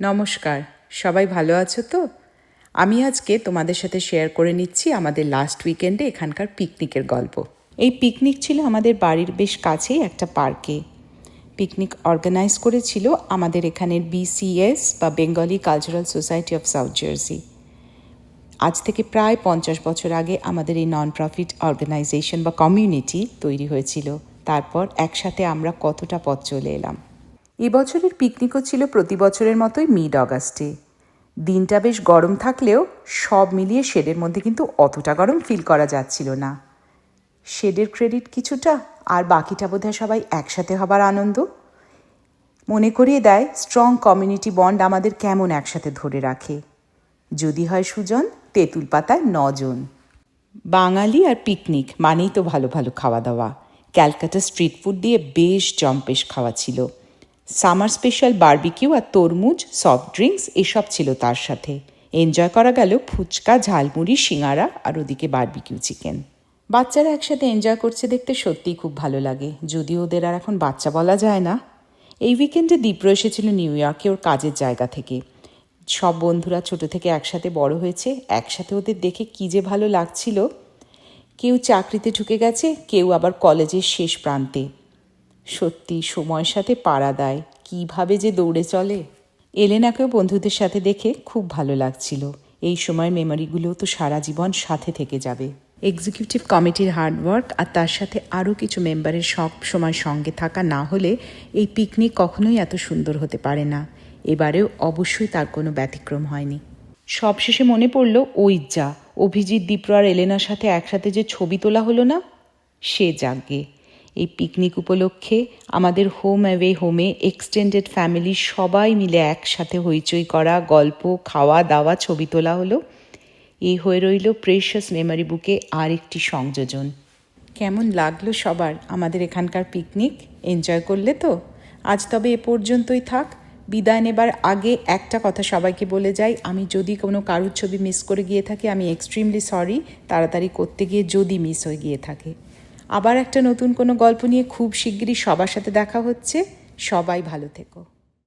নমস্কার, সবাই ভালো আছো তো? আমি আজকে তোমাদের সাথে শেয়ার করে নিচ্ছি আমাদের লাস্ট উইকেন্ডে এখানকার পিকনিকের গল্প। এই পিকনিক ছিল আমাদের বাড়ির বেশ কাছেই একটা পার্কে পিকনিক অর্গানাইজ করেছিল আমাদের এখানের বিসিএস বা Bengali cultural society of South Jersey আজ থেকে প্রায় পঞ্চাশ বছর আগে আমাদের এই নন প্রফিট অর্গানাইজেশন বা কমিউনিটি তৈরি হয়েছিল। তারপর একসাথে আমরা কতটা পথ চলে এলাম। এবছরের পিকনিকও ছিল প্রতি বছরের মতোই মিড অগাস্টে দিনটা বেশ গরম থাকলেও সব মিলিয়ে শেডের মধ্যে কিন্তু অতটা গরম ফিল করা যাচ্ছিল না। শেডের ক্রেডিট কিছুটা আর বাকিটা বোধহয় সবাই একসাথে হবার আনন্দ। মনে করিয়ে দেয় স্ট্রং কমিউনিটি বন্ড আমাদের কেমন একসাথে ধরে রাখে। যদি হয় সুজন, তেঁতুল পাতায় নজন। বাঙালি আর পিকনিক মানেই তো ভালো ভালো খাওয়া দাওয়া। ক্যালকাটা স্ট্রিট ফুড দিয়ে বেশ জম্পেশ খাওয়া ছিল। সামার স্পেশাল বারবিকিউ আর তরমুজ সফট ড্রিঙ্কস এসব ছিল তার সাথে। এনজয় করা গেল ফুচকা, ঝালমুড়ি সিঙারা আর ওদিকে বার্বিকিউ চিকেন বাচ্চারা একসাথে এনজয় করছে দেখতে সত্যিই খুব ভালো লাগে। যদিও ওদের আর এখন বাচ্চা বলা যায় না। এই উইকেন্ডে দীপ্র এসেছিল নিউ ইয়র্কে ওর কাজের জায়গা থেকে। সব বন্ধুরা ছোট থেকে একসাথে বড় হয়েছে। একসাথে ওদের দেখে কী যে ভালো লাগছিল। কেউ চাকরিতে ঢুকে গেছে, কেউ আবার কলেজের শেষ প্রান্তে। সত্যি সময়ের সাথে পাড়া দেয়। কীভাবে যে দৌড়ে চলে। এলেনাকেও বন্ধুদের সাথে দেখে খুব ভালো লাগছিল। এই সময় মেমোরিগুলোও তো সারা জীবন সাথে থেকে যাবে। এক্সিকিউটিভ কমিটির হার্ডওয়ার্ক আর তার সাথে আরও কিছু মেম্বারের সব সময় সঙ্গে থাকা না হলে এই পিকনিক কখনোই এত সুন্দর হতে পারে না। এবারেও অবশ্যই তার কোনো ব্যতিক্রম হয়নি। সবশেষে মনে পড়ল ওই যা। অভিজিৎ দীপ্র আর এলেনার সাথে একসাথে যে ছবি তোলা হলো না, সে জাগে এই পিকনিক উপলক্ষে আমাদের হোম অ্যাওয়ে হোমে এক্সটেন্ডেড ফ্যামিলি সবাই মিলে একসাথে হইচই করা, গল্প, খাওয়া, দাওয়া, ছবি তোলা হলো। এই হয়ে রইল প্রেশাস মেমারি বুকে আর একটি সংযোজন। কেমন লাগল সবার আমাদের এখানকার পিকনিক এনজয় করলে তো? আজ তবে এ পর্যন্তই থাক। বিদায় নেবার আগে একটা কথা সবাইকে বলে যাই। আমি যদি কোনো কারুর ছবি মিস করে গিয়ে থাকি, আমি এক্সট্রিমলি সরি তাড়াতাড়ি করতে গিয়ে যদি মিস হয়ে গিয়ে থাকে। আবার একটা নতুন কোনো গল্প নিয়ে খুব শিগগিরই সবার সাথে দেখা হচ্ছে। সবাই ভালো থেকো।